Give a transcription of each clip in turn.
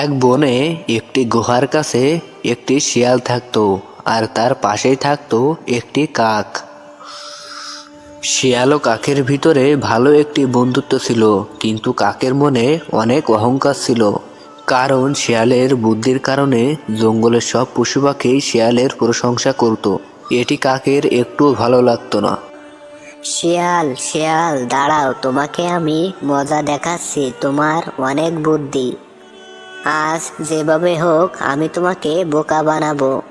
এক বনে একটি গুহার কাছে একটি শিয়াল থাকতো আর তার পাশেই থাকতো একটি কাক। শিয়াল ও কাকের ভিতরে ভালো একটি বন্ধুত্ব ছিল, কিন্তু কাকের মনে অনেক অহংকার ছিল, কারণ শিয়ালের বুদ্ধির কারণে জঙ্গলের সব পশু পাখি শিয়ালের প্রশংসা করত। এটি কাকের একটু ভালো লাগতো না। শিয়াল শিয়াল, দাঁড়াও, তোমাকে আমি মজা দেখাচ্ছি, তোমার অনেক বুদ্ধি। আজ যেভাবে হোক আমি তোমাকে বোকা বানাবো।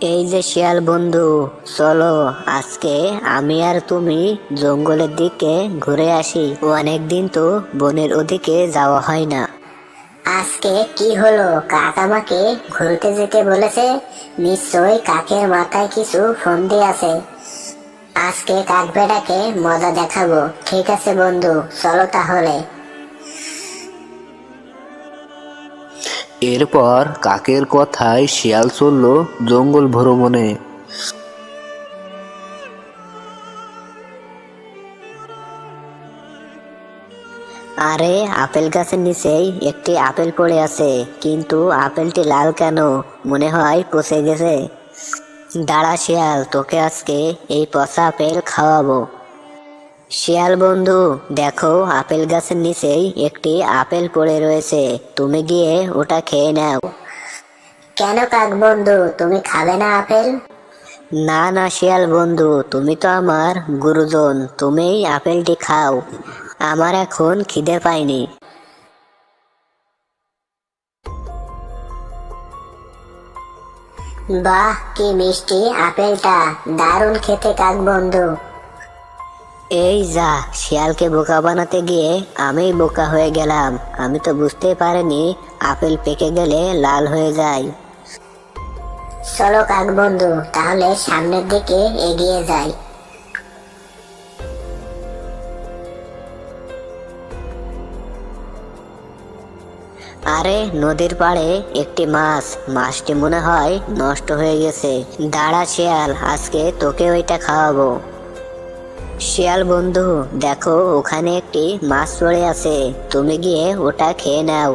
এই যে শিয়াল বন্ধু, চলো আজকে আমি আর তুমি জঙ্গলের দিকে ঘুরে আসি। অনেক দিন তো বনের ওদিকে যাওয়া হয় না। আজকে কি হলো? কাক আমাকে ঘুরতে যেতে বলেছে? নিশ্চয়ই কাকের মাথায় কিছু ফন্দি আছে। আজকে কাক বেটাকে মজা দেখাবো। ঠিক আছে বন্ধু, চলো তাহলে। এরপর কাকের কথায় শিয়াল চলল জঙ্গল ভ্রমণে। আরে, আপেল গাছের নিচেই একটি আপেল পড়ে আছে, কিন্তু আপেলটি লাল কেন? মনে হয় পচে গেছে। দাঁড়া শিয়াল, তোকে আজকে এই পচা আপেল খাওয়াবো। শিয়াল বন্ধু দেখো আপেল গাছের নিচেই একটি আপেল পড়ে রয়েছে। তুমি গিয়ে ওটা খেয়ে নাও। কেন কাক বন্ধু তুমি খাবে না আপেল? না না শিয়াল বন্ধু তুমি তো আমার গুরুজন তুমি আপেলটি খাও। আমার এখন খিদে পায়নি। বাহ কি মিষ্টি আপেলটা দারুণ খেতে কাক বন্ধু। এই যা, শিয়ালকে বোকা বানাতে গিয়ে আমি বোকা হয়ে গেলাম। আমি তো বুঝতেই পারিনি, আপেল পেকে গেলে লাল হয়ে যায়। চলো কাক বন্ধু, তাহলে সামনের দিকে এগিয়ে যাই। আরে, নদীর পাড়ে একটি মাছ। মাছটি মনে হয় নষ্ট হয়ে গেছে। দাঁড়া শিয়াল, আজকে তোকে ওইটা খাওয়াবো। শিয়াল বন্ধু দেখো ওখানে একটি মাছ পড়ে আছে। তুমি গিয়ে ওটা খেয়ে নাও।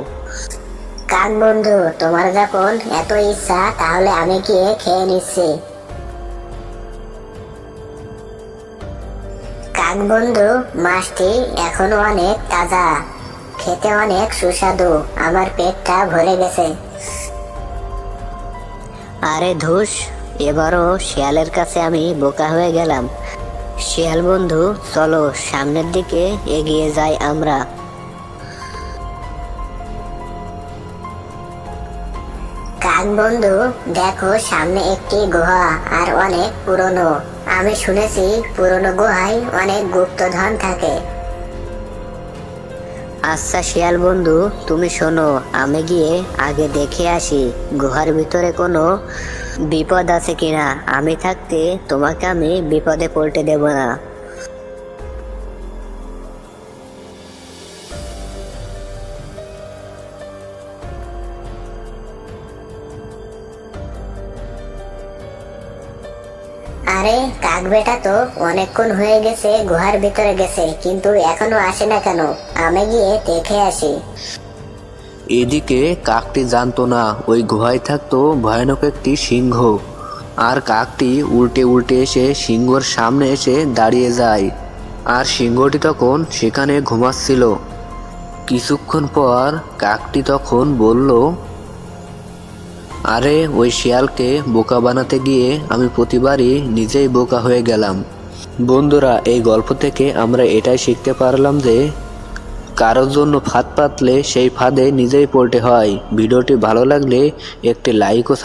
কাক বন্ধু তোমার যখন এত ইচ্ছা তাহলে আমি গিয়ে খেয়ে নিচ্ছি। কাক বন্ধু মাছটি এখনও অনেক তাজা। খেতে অনেক সুস্বাদু। আমার পেটটা ভরে গেছে। আরে ধুস এবারও শিয়ালের কাছে আমি বোকা হয়ে গেলাম। শিয়াল বন্ধু, চলো সামনের দিকে এগিয়ে যাই আমরা। কাক বন্ধু, দেখো সামনে একটি গুহা আর অনেক পুরনো। আমি শুনেছি পুরনো গুহায় অনেক গুপ্তধন থাকে। আচ্ছা শিয়াল বন্ধু, তুমি শোনো, আমি গিয়ে আগে দেখে আসি, গুহার ভিতরে কোনো বিপদ আছে কিনা? আমি থাকতে তোমাকে আমি বিপদে পড়তে দেব না। আরে কাক বেটা তো অনেকক্ষণ হয়ে গেছে, গুহার ভিতরে গেছে, কিন্তু এখনও আসে না কেন? আমি গিয়ে দেখে আসি। এদিকে কাকটি জানতো না, ওই গুহায় থাকতো ভয়ানক একটি সিংহ। আর কাকটি উল্টে উল্টে এসে সিংহর সামনে এসে দাঁড়িয়ে যায়। আর সিংহটি তখন সেখানে ঘুমাচ্ছিল। কিছুক্ষণ পর কাকটি তখন বলল আরে, ওই শিয়ালকে বোকা বানাতে গিয়ে আমি প্রতিবারই নিজেই বোকা হয়ে গেলাম। বন্ধুরা, এই গল্প থেকে আমরা এটাই শিখতে পারলাম যে কারোর জন্য ফাঁদ পাতলে সেই ফাঁদে নিজেই পড়তে হয়। ভিডিওটি ভালো লাগলে একটি লাইক ও